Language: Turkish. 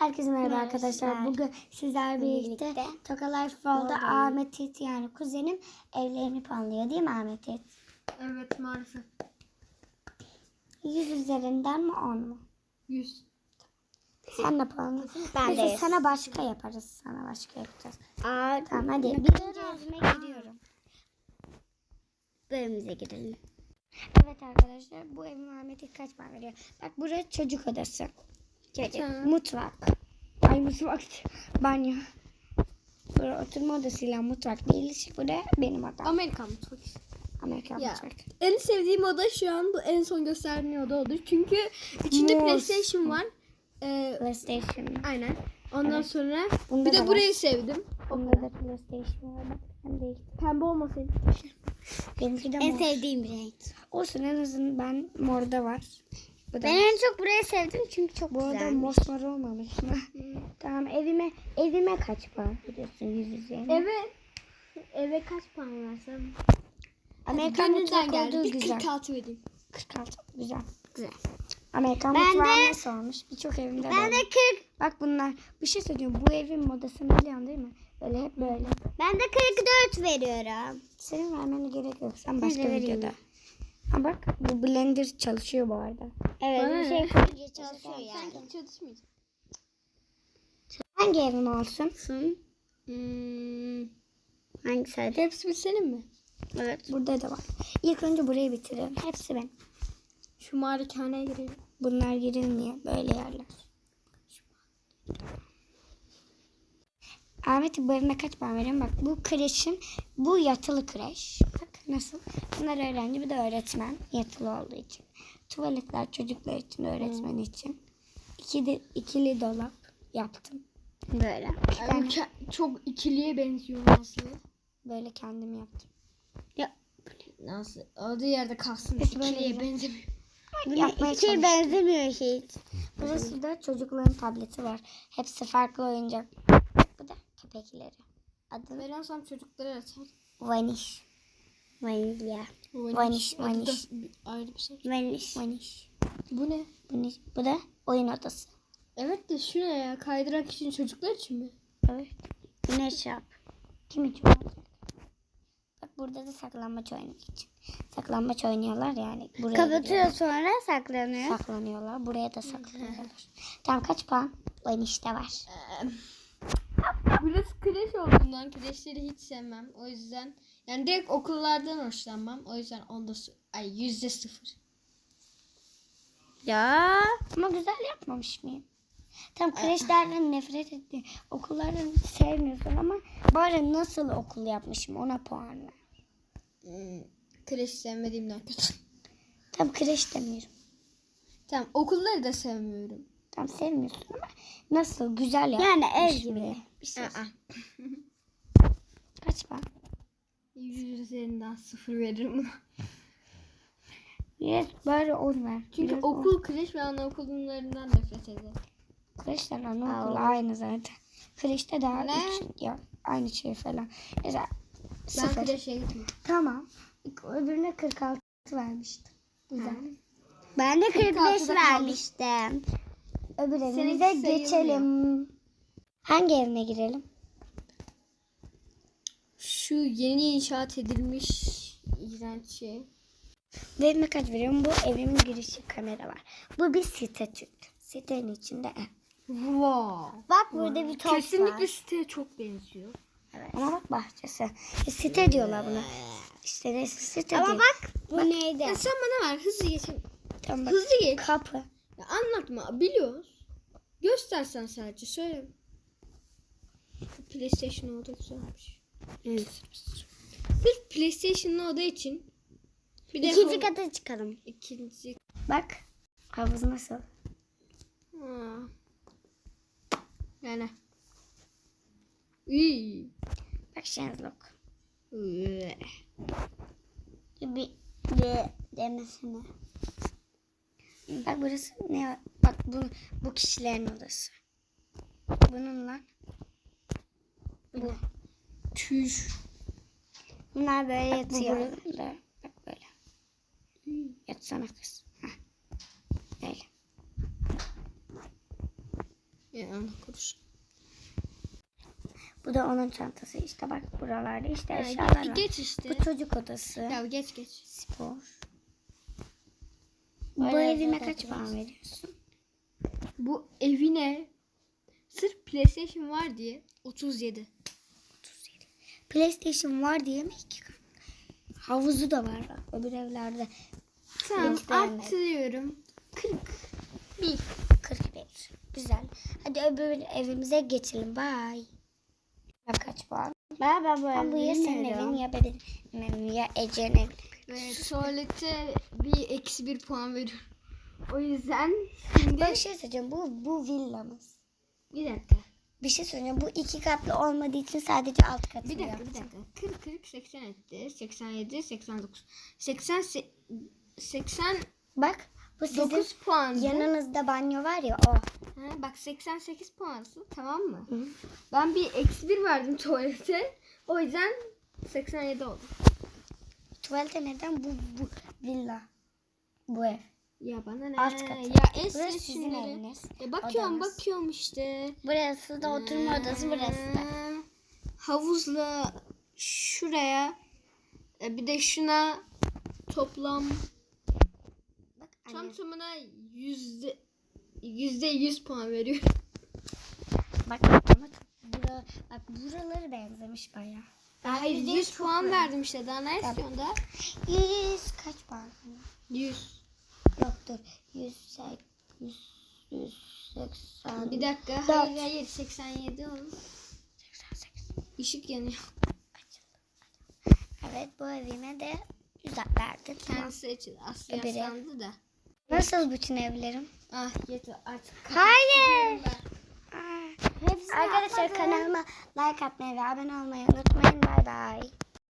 Herkese merhaba Merhaba arkadaşlar. Bugün sizler birlikte, Birlikte. Toka Life World'da World'dayız. Ahmet İt yani kuzenim evlerini planlıyor değil mi Ahmet İt? Evet maalesef. 100 üzerinden mi 10 mu? 100. Sen ne planlıyorsun? Ben de de yüz. sana başka yaparız. Sana başka yapacağız. Aa, Tamam hadi. Birinci evime gidiyorum. bölümümüze girelim. Evet arkadaşlar bu evim Ahmet İt kaç puan veriyor? Bak burası çocuk odası. Çocuk. Mutfak. Ay mutfak. Banyo. Burası oturma odasıyla mutfak değil. Burası benim odam. Amerikan mutfak. Amerikan Ya. mutfak. En sevdiğim oda şu an bu en son gösterdiğim oda olur. Çünkü içinde Mor. PlayStation var. Ee, PlayStation. aynen. Ondan Evet. sonra Bunda bir de var. burayı sevdim. Bunda da PlayStation var. Ben de Pembe olmasaydı. benimki de En mor. sevdiğim renk. Olsun en azından ben morda var. Bu da Ben en çok burayı sevdim çünkü çok bu arada güzel. mosmor olmamış mı? tamam evime evime kaç puan veriyorsun yüz üzerine? Eve eve kaç puan versem? Amerikan mutfak geldi. olduğu Bir güzel. 46 vereyim. 46 güzel. Güzel. Amerikan Ben mutfağı de- nasıl olmuş? Birçok evimde Ben böyle. de 40 Bak bunlar bir şey söyleyeyim. Bu evin modasını biliyorsun değil mi? Böyle hep böyle. ben de 44 veriyorum. Senin vermene gerek yok. Sen başka vereyim. videoda. Ha bak bu blender çalışıyor bu arada. Evet Bana bir şey koyunca çalışıyor yani. Sanki çalışmayacak. Hangi evin olsun? Hmm, hangisi? Hepsi bir senin mi? Evet. Burada da var. İlk önce burayı bitirelim. Hepsi ben. Şu malikaneye girelim. Bunlar girilmiyor. Böyle yerler. Ahmet'in barına kaç puan veriyorum? Bak bu kreşin, bu yatılı kreş. Bak nasıl? Bunlar öğrenci, bir de öğretmen. Yatılı olduğu için. Tuvaletler çocuklar için, öğretmen için. İkili, ikili dolap yaptım. Böyle. Yani ke- çok ikiliye benziyor nasıl? Böyle kendim yaptım. Nasıl? Olduğu yerde kalsın. Peki İkiliye benzemiyor. Yapmaya Hiç şey benzemiyor hiç. Burası da çocukların tableti var. Hepsi farklı oyuncak. Bu da köpekleri. Adı Veransam çocuklara açar. Vanish. Vanilya. Vanish. bir- ayrı bir şey. Vanish. Vanish. Bu ne? Bu, ne? bu da oyun odası. Evet de şu ne ya? Kaydırak için çocuklar için mi? Evet. Güneş yap. Kim için olacak? Bak burada da saklambaç oynamak için. Saklambaç oynuyorlar yani. Buraya Kapatıyor gidiyorlar. sonra saklanıyor. Saklanıyorlar. Buraya da saklanıyorlar. Tamam kaç puan? Vanish'te var. Burası kreş olduğundan kreşleri hiç sevmem. O yüzden yani direkt okullardan hoşlanmam. O yüzden onda ay yüzde sıfır. Ya ama güzel yapmamış mıyım? Tam ee, kreşlerden nefret etti. Okullardan sevmiyorsun ama bari nasıl okul yapmışım ona puan ver. Hmm, kreş sevmediğimden kötü. Tam kreş demiyorum. Tam okulları da sevmiyorum. Tam sevmiyorsun ama nasıl güzel yapmışım. Yani ev gibi. Bir şey. Kaç bak. 100 üzerinden 0 veririm buna. Evet bari 10 ver. Çünkü Biraz okul, on. kreş ve anaokul bunlarından nefret ederim. Kreşten anaokul aynı zaten. Kreşte daha ne? üç, ya, aynı şey falan. Mesela ben sıfır. kreşe gitmem. Tamam. Öbürüne 46 vermiştim. Güzel. Ha. Ben de 45 vermiştim. Öbür evimize geçelim. Hangi evine girelim? Şu yeni inşaat edilmiş iğrenç şey. Bu evime kaç veriyorum? Bu evimin girişi kamera var. Bu bir site çünkü. Sitenin içinde ev. Wow. Bak burada bir top Kesinlikle var. siteye çok benziyor. Ama bak bahçesi. E, site diyorlar buna. İşte neyse site Ama değil. bak bu neydi? Ya sen bana ver hızlı geçin. Tamam bak. Hızlı geç. Kapı. Ya anlatma biliyoruz. Göstersen sadece söyle. PlayStation oda güzelmiş. Sırf PlayStation'lı oda için bir de İkinci kata çıkalım. ikinci Bak. Havuz nasıl? Ha. Yani. İyi. Bak Shenzlok. Üe. Bir, bir demesine. Bak burası ne var? Bak bu, bu kişilerin odası. Bununla bu. Tüş. Bunlar böyle Bak bu yatıyor. burada. Bak böyle. Yatsana kız. Heh. Öyle. Yani korusun. Bu da onun çantası işte bak buralarda işte eşyalar geç, var. geç işte. Bu çocuk odası. Ya geç geç. Spor. Bu evime kaç puan veriyorsun? Bu evine sırf PlayStation var diye 37. 37. PlayStation var diye mi? Havuzu da var bak öbür evlerde. Tamam Hiç beğenmedim. artırıyorum. 40. 1. 41. Güzel. Hadi öbür evimize geçelim. Bye. Ben kaç puan? Ben, ben bu Ben bu ya evi senin evin ya benim evim ya Ece'nin evin. Ve tuvalete bir eksi bir puan veriyorum. O yüzden şimdi Bir şey söyleyeceğim. Bu, bu villamız. bir dakika. Bir şey söyleyeceğim. Bu iki katlı olmadığı için sadece alt katı Bir dakika yaptım. bir dakika. 40 40 80 etti. 87 89. 80 se- 80 Bak bu sizin 9 puandı. yanınızda banyo var ya o. Ha, bak 88 puansın tamam mı? Ben bir eksi bir verdim tuvalete. O yüzden 87 oldu. Tuvalete neden bu, bu villa? Bu ev. Ya bana ne? Alt katı. Ya en Burası sizin şunları. eviniz. Ya bakıyorum odanız. bakıyorum işte. Burası da oturma odası burası da. Ee, Havuzla şuraya e, bir de şuna toplam Bak tam anne. tamına yüzde yüzde yüz puan veriyorum. Bak ama bura, bak buraları benzemiş baya. Hayır yüzde 100 yüz puan ver. verdim işte daha ne istiyorsun da? 100 kaç puan? 100. Yok dur. 100, 100, 180. Bir dakika. Dört. Hayır hayır 87 oldu. 88. Işık yanıyor. Evet bu evime de 100 verdi. Kendisi için Aslı Öbürü. yaslandı da. Nasıl bütün evlerim? Ah yeter artık. Hayır. Hepsini Arkadaşlar yapmadım. kanalıma like atmayı ve abone olmayı unutmayın. Bay bay.